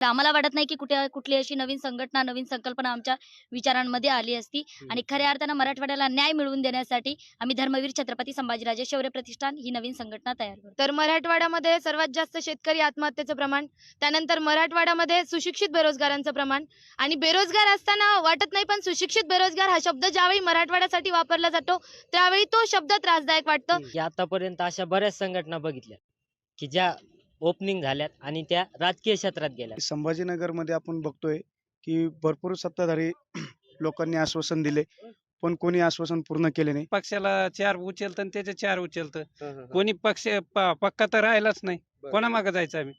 तर आम्हाला वाटत नाही की कुठे कुठली अशी नवीन संघटना नवीन संकल्पना आमच्या विचारांमध्ये आली असती. आणि खऱ्या अर्थानं मराठवाड्याला न्याय मिळवून देण्यासाठी आम्ही धर्मवीर छत्रपती संभाजीराजे शौर्य प्रतिष्ठान ही नवीन संघटना तयार करतो. तर मराठवाड्यामध्ये सर्वात जास्त शेतकरी आत्महत्येचं प्रमाण त्यानंतर मराठवाड्यामध्ये सुशिक्षित बेरोजगारांचं प्रमाण आणि बेरोजगार असताना वाटत नाही पण सुशिक्षित बेरोजगार हा शब्द ज्यावेळी मराठवाड्यासाठी वापरला जातो त्यावेळी तो शब्द त्रासदायक वाटतो. आतापर्यंत अशा बऱ्याच संघटना बघितल्या की ज्या ओपनिंग झाल्यात आणि त्या राजकीय क्षेत्रात गेल्या संभाजीनगरमध्ये आपण बघतोय की भरपूर सत्ताधारी लोकांनी आश्वासन दिले पण कोणी आश्वासन पूर्ण केले नाही. पक्षाला चार उचलतं आणि त्याचे चार उचलतं. कोणी पक्ष प- पक्का तर राहिलाच नाही. कोणा मागे जायचं आम्ही?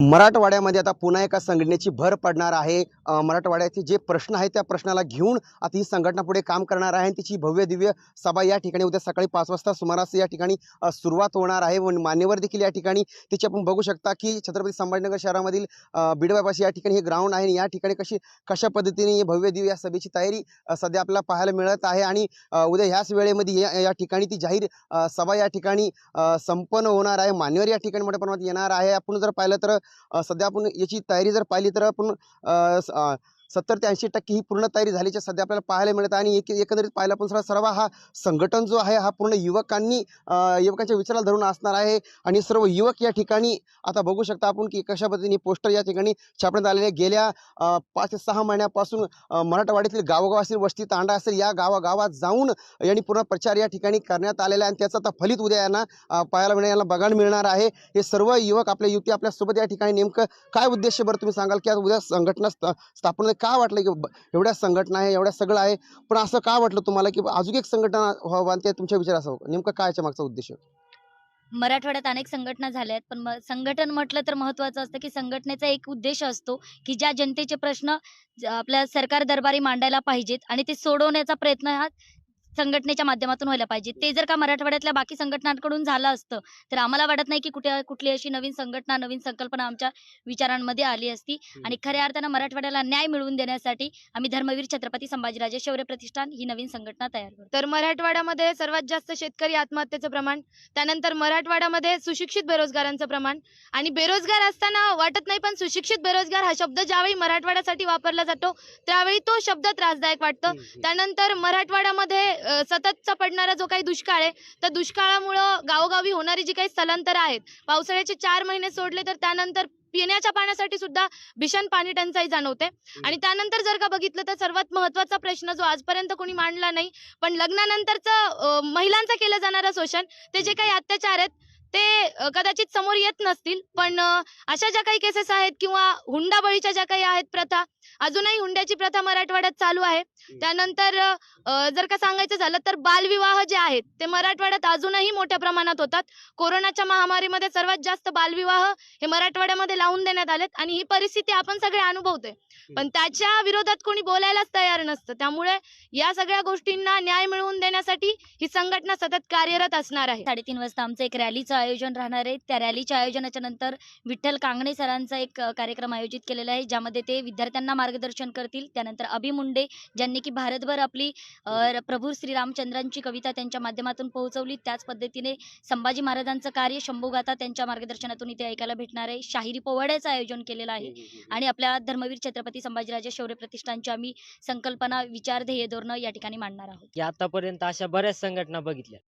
मराठवाड्यामध्ये आता पुन्हा एका संघटनेची भर पडणार आहे. मराठवाड्याचे जे प्रश्न आहेत त्या प्रश्नाला घेऊन आता ही संघटना पुढे काम करणार आहे आणि तिची भव्य दिव्य सभा या ठिकाणी उद्या सकाळी पाच वाजता सुमारास या ठिकाणी सुरुवात होणार आहे. व मान्यवर देखील या ठिकाणी तिचे आपण बघू शकता की छत्रपती संभाजीनगर शहरामधील अं, या ठिकाणी हे ग्राउंड आहे आणि या ठिकाणी कशी कशा पद्धतीने ही भव्य दिव्य या सभेची तयारी सध्या आपल्याला पाहायला मिळत आहे आणि उद्या ह्याच वेळेमध्ये या- या ठिकाणी ती जाहीर सभा या ठिकाणी संपन्न होणार आहे. मान्यवर या ठिकाणी मोठ्या प्रमाणात येणार आहे. आपण जर पाहिलं तर सध्या आपण याची तयारी जर पाहिली तर आपण सत्तर ते ऐंशी टक्के ही पूर्ण तयारी झाल्याची सध्या आपल्याला पाहायला मिळत आहे. आणि एक एकंदरीत पाहायला पण सर्व सर्व हा संघटन जो आहे हा पूर्ण युवकांनी युवकांच्या विचाराला धरून असणार आहे. आणि सर्व युवक या ठिकाणी आता बघू शकता आपण की कशा पद्धतीने पोस्टर या ठिकाणी छापण्यात आलेले गेल्या पाच ते सहा महिन्यापासून मराठवाड्यातील गावोगाव असेल वस्ती तांडा असेल या गावागावात जाऊन यांनी पूर्ण प्रचार या ठिकाणी करण्यात आलेला आहे. आणि त्याचं आता फलित उद्या यांना पाहायला मिळणार यांना बघायला मिळणार आहे. हे सर्व युवक आपल्या युवती आपल्यासोबत या ठिकाणी नेमकं काय उद्देश बरं तुम्ही सांगाल की आज उद्या संघटना स्थ- स्थापन का वाटलं की एवढ्या संघटना आहे एवढ्या सगळं आहे? पण असं का वाटलं तुम्हाला की अजून एक संघटना व्हावं आणि ते तुमच्या विचार असावं? नेमकं काय मागचा उद्देश मराठवाड्यात अनेक संघटना झाल्या आहेत पण संघटन म्हटलं तर महत्वाचं असतं की संघटनेचा एक उद्देश असतो की ज्या जनतेचे प्रश्न आपल्या सरकार दरबारी मांडायला पाहिजेत आणि ते सोडवण्याचा प्रयत्न हा संघटनेच्या माध्यमातून व्हायला पाहिजे. ते जर का मराठवाड्यातल्या बाकी संघटनांकडून झालं असतं तर आम्हाला वाटत नाही की कुठे कुठली अशी नवीन संघटना नवीन संकल्पना आमच्या विचारांमध्ये आली असती. आणि खऱ्या अर्थानं मराठवाड्याला न्याय मिळवून देण्यासाठी आम्ही धर्मवीर छत्रपती संभाजीराजे शौर्य प्रतिष्ठान ही नवीन संघटना तयार करतो. तर मराठवाड्यामध्ये सर्वात जास्त शेतकरी आत्महत्येचं प्रमाण त्यानंतर मराठवाड्यामध्ये सुशिक्षित बेरोजगारांचं प्रमाण आणि बेरोजगार असताना वाटत नाही पण सुशिक्षित बेरोजगार हा शब्द ज्यावेळी मराठवाड्यासाठी वापरला जातो त्यावेळी तो शब्द त्रासदायक वाटतो. त्यानंतर मराठवाड्यामध्ये सततचा पडणारा जो काही दुष्काळ आहे तर दुष्काळामुळं गावोगावी होणारी जी काही स्थलांतर आहेत पावसाळ्याचे चार महिने सोडले तर त्यानंतर पिण्याच्या पाण्यासाठी सुद्धा भीषण पाणी टंचाई जाणवते. आणि त्यानंतर जर का बघितलं तर सर्वात महत्त्वाचा प्रश्न जो आजपर्यंत कोणी मांडला नाही पण लग्नानंतरचं महिलांचं केलं जाणारं शोषण ते जे काही अत्याचार आहेत ते कदाचित समोर येत नसतील पण अशा ज्या काही केसेस आहेत किंवा हुंडाबळीच्या ज्या काही आहेत प्रथा अजूनही हुंड्याची प्रथा मराठवाड्यात चालू आहे. त्यानंतर जर का सांगायचं झालं तर बालविवाह जे आहेत ते मराठवाड्यात अजूनही मोठ्या प्रमाणात होतात. कोरोनाच्या महामारीमध्ये सर्वात जास्त बालविवाह हे मराठवाड्यामध्ये लावून देण्यात आलेत आणि ही परिस्थिती आपण सगळे अनुभवतोय. पण त्याच्या विरोधात कोणी बोलायलाच तयार नसतं. त्यामुळे या सगळ्या गोष्टींना न्याय मिळवून देण्यासाठी ही संघटना सतत कार्यरत असणार आहे. साडेतीन वाजता आमचं एक रॅलीचं आयोजन राहणार आहे. त्या रॅलीच्या आयोजनाच्या नंतर विठ्ठल कांगणे सरांचा एक कार्यक्रम आयोजित केलेला आहे ज्यामध्ये ते विद्यार्थ्यांना मार्गदर्शन करतील. त्यानंतर अभि मुंडे ज्यांनी की भारतभर आपली प्रभू श्रीरामचंद्रांची कविता त्यांच्या माध्यमातून पोहोचवली त्याच पद्धतीने संभाजी महाराजांचं कार्य शंभूगाथा त्यांच्या मार्गदर्शनातून इथे ऐकायला भेटणार आहे. शाहिरी पोवाड्याचं आयोजन केलेलं आहे. आणि आपल्या धर्मवीर छत्रपती संभाजीराजे शौर्य प्रतिष्ठानची आम्ही संकल्पना विचार ध्येय धोरणं या ठिकाणी मांडणार आहोत. आतापर्यंत अशा बऱ्याच संघटना बघितल्या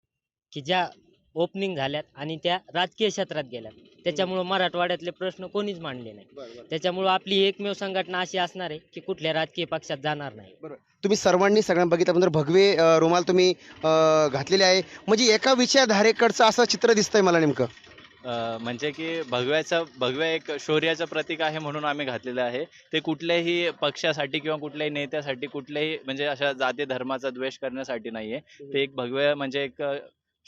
की ज्या ओपनिंग झाल्यात आणि त्या राजकीय क्षेत्रात गेल्यात. त्याच्यामुळं मराठवाड्यातले प्रश्न कोणीच मांडले नाही. त्याच्यामुळं आपली एकमेव संघटना अशी असणार आहे की कुठल्या राजकीय पक्षात जाणार नाही. तुम्ही सर्वांनी सगळ्यांना बघितल्यानंतर भगवे रुमाल तुम्ही घातलेले आहे म्हणजे एका विचारधारेकडचं असं चित्र दिसतंय मला नेमकं. म्हणजे की भगव्याचं भगव्या एक शौर्याचं प्रतीक आहे म्हणून आम्ही घातलेलं आहे. ते कुठल्याही पक्षासाठी किंवा कुठल्याही नेत्यासाठी कुठल्याही म्हणजे अशा जाती धर्माचा द्वेष करण्यासाठी नाहीये. ते एक भगव्या म्हणजे एक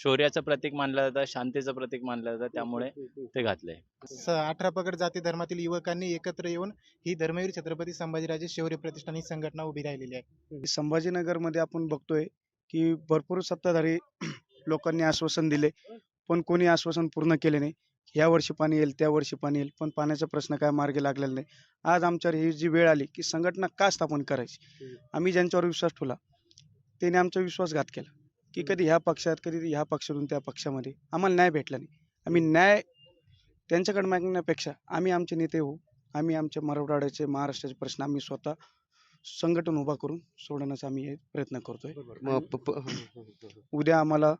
शौर्याचं प्रतीक मानलं जातं शांतीचं प्रतीक मानलं जातं त्यामुळे ते घातलंय. स अठरा पगड जाती धर्मातील युवकांनी एकत्र येऊन ही धर्मवीर छत्रपती संभाजीराजे शौर्य प्रतिष्ठान ही संघटना उभी राहिलेली आहे. संभाजीनगरमध्ये आपण बघतोय की भरपूर सत्ताधारी लोकांनी आश्वासन दिले पण कोणी आश्वासन पूर्ण केले नाही. या वर्षी पाणी येईल त्या वर्षी पाणी येईल पण पाण्याचा प्रश्न काय मार्गी लागलेला नाही. आज आमच्यावर ही जी वेळ आली की संघटना का स्थापन करायची? आम्ही ज्यांच्यावर विश्वास ठेवला त्याने आमचा विश्वासघात केला. की कधी ह्या पक्षात कधी ह्या पक्षातून त्या पक्षामध्ये. आम्हाला न्याय भेटला नाही. आम्ही न्याय त्यांच्याकडे मागण्यापेक्षा आम्ही आमचे नेते होऊ. आम्ही आमच्या मराठवाड्याचे महाराष्ट्राचे प्रश्न आम्ही स्वतः संघटन उभा करून सोडवण्याचा आम्ही प्रयत्न करतोय. उद्या आम्हाला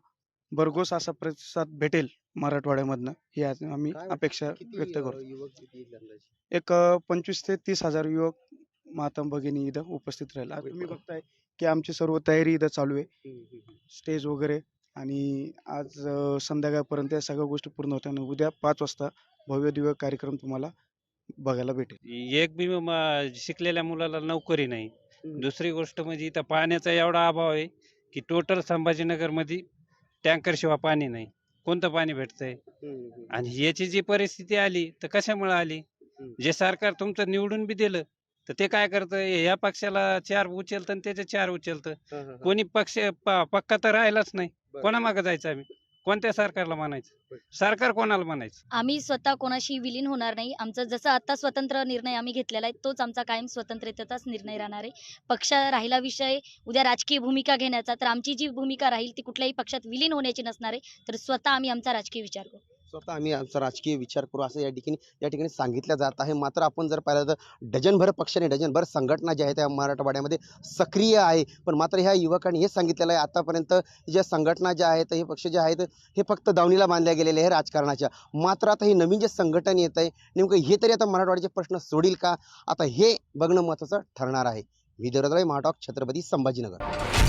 भरघोस असा प्रतिसाद भेटेल मराठवाड्यामधनं ही आम्ही अपेक्षा किती, व्यक्त करतो? एक पंचवीस ते तीस हजार युवक माता भगिनी इथं उपस्थित राहील आता तुम्ही बघताय की आमची सर्व तयारी इथं चालू आहे. स्टेज वगैरे आणि आज अ, संध्याकाळपर्यंत या सगळ्या गोष्टी पूर्ण होत्या आणि उद्या पाच वाजता भव्य दिव्य कार्यक्रम तुम्हाला बघायला भेटेल एक बी म- शिकलेल्या मुलाला नोकरी नाही हम्म. दुसरी गोष्ट म्हणजे इथं पाण्याचा एवढा अभाव आहे की टोटल संभाजीनगरमध्ये टँकर शिवाय पाणी नाही कोणतं पाणी भेटतंय. आणि याची जी परिस्थिती आली तर कशामुळे आली. जे सरकार तुमचं निवडून बी दिलं तर ते काय करतं या पक्षाला चार उचलतं आणि त्याचे चार उचलतं. कोणी पक्ष प- पक्का तर राहिलाच नाही. बरं. कोणा मागं जायचं आम्ही? कोणत्या सरकारला म्हणायचं? सरकार कोणाला म्हणायचं? आम्ही स्वतः कोणाशी विलीन होणार नाही. आमचं जसं आता स्वतंत्र निर्णय आम्ही घेतलेला आहे तोच आमचा कायम स्वतंत्रतेचाच निर्णय राहणार आहे. पक्ष राहिला विषय उद्या राजकीय भूमिका घेण्याचा तर आमची जी भूमिका राहील ती कुठल्याही पक्षात विलीन होण्याची नसणार आहे. तर स्वतः आम्ही आमचा राजकीय विचार करू. स्वतः आम्ही आमचा राजकीय विचार करू असं या ठिकाणी या ठिकाणी सांगितलं जात आहे. मात्र आपण जर पाहिलं तर डझनभर पक्षाने डझनभर संघटना ज्या आहेत त्या मराठवाड्यामध्ये सक्रिय आहे. पण मात्र ह्या युवकांनी हे सांगितलेलं आहे आतापर्यंत ज्या संघटना ज्या आहेत हे पक्ष जे आहेत हे फक्त दावणीला बांधल्या गेलेले आहे राजकारणाच्या. मात्र आता हे नवीन जे संघटन येत आहे नेमकं हे तरी आता मराठवाड्याचे प्रश्न सोडील का? आता हे बघणं महत्त्वाचं ठरणार आहे. विदर्भ महाटॉक छत्रपती संभाजीनगर.